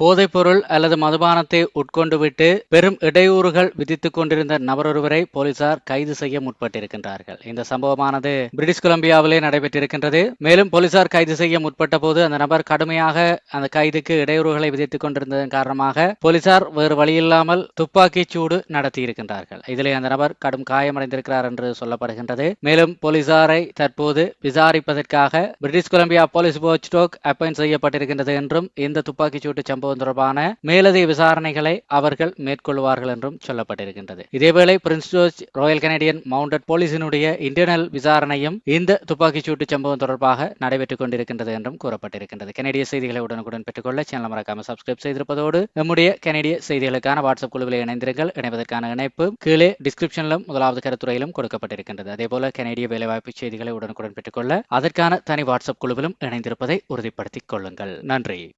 போதைப்பொருள் அல்லது மதுபானத்தை உட்கொண்டுவிட்டு பெரும் இடையூறுகள் விதித்துக் கொண்டிருந்த நபரொருவரை போலீசார் கைது செய்ய முற்பட்டிருக்கின்றார்கள். இந்த சம்பவமானது பிரிட்டிஷ் கொலம்பியாவிலே நடைபெற்றிருக்கின்றது. மேலும் போலீசார் கைது செய்ய முற்பட்ட போது அந்த நபர் கடுமையாக அந்த கைதுக்கு இடையூறுகளை விதித்துக் கொண்டிருந்ததன் காரணமாக போலீசார் வேறு வழியில்லாமல் துப்பாக்கிச் சூடு நடத்தியிருக்கின்றார்கள். இதிலே அந்த நபர் கடும் காயமடைந்திருக்கிறார் என்று சொல்லப்படுகின்றது. மேலும் போலீசாரை தற்போது விசாரிப்பதற்காக British Columbia police watchdog appoint செய்யப்பட்டிருக்கின்றது என்றும் இந்த துப்பாக்கிச் சூட்டு சம்பவம் தொடர்பான மேலதிக விசாரணைகளை அவர்கள் மேற்கொள்வார்கள் என்றும் சொல்லப்பட்டிருக்கின்றது. இதேவேளை Prince George Royal Canadian Mounted போலீசினுடைய internal விசாரணையும் இந்த துப்பாக்கிச் சூட்டு சம்பவம் தொடர்பாக நடைபெற்றுக் கொண்டிருக்கின்றது என்றும் கூறப்பட்டிருக்கின்றது. கனடிய செய்திகளை உடனுக்குடன் பெற்றுக்கொள்ள சேனல் மறக்காம சப்ஸ்கிரைப் செய்திருப்பதோடு நம்முடைய கனடிய செய்திகளுக்கான வாட்ஸ்அப் குழுவில் இணைந்திருங்கள். இணைவதற்கான இணைப்பு கீழே டிஸ்கிரிப்ஷனிலும் முதலாவது கருத்துறையிலும் கொடுக்கப்பட்டிருக்கின்றது. அதேபோல கனடிய வேலைவாய்ப்பு செய்திகளை உடனுக்குடன் பெற்றுக்கொள்ள அதற்கான தனி வாட்ஸ்அப் குழுவிலும் இணைந்திருப்பதை உறுதிப்படுத்திக் கொள்ளுங்கள். நன்றி.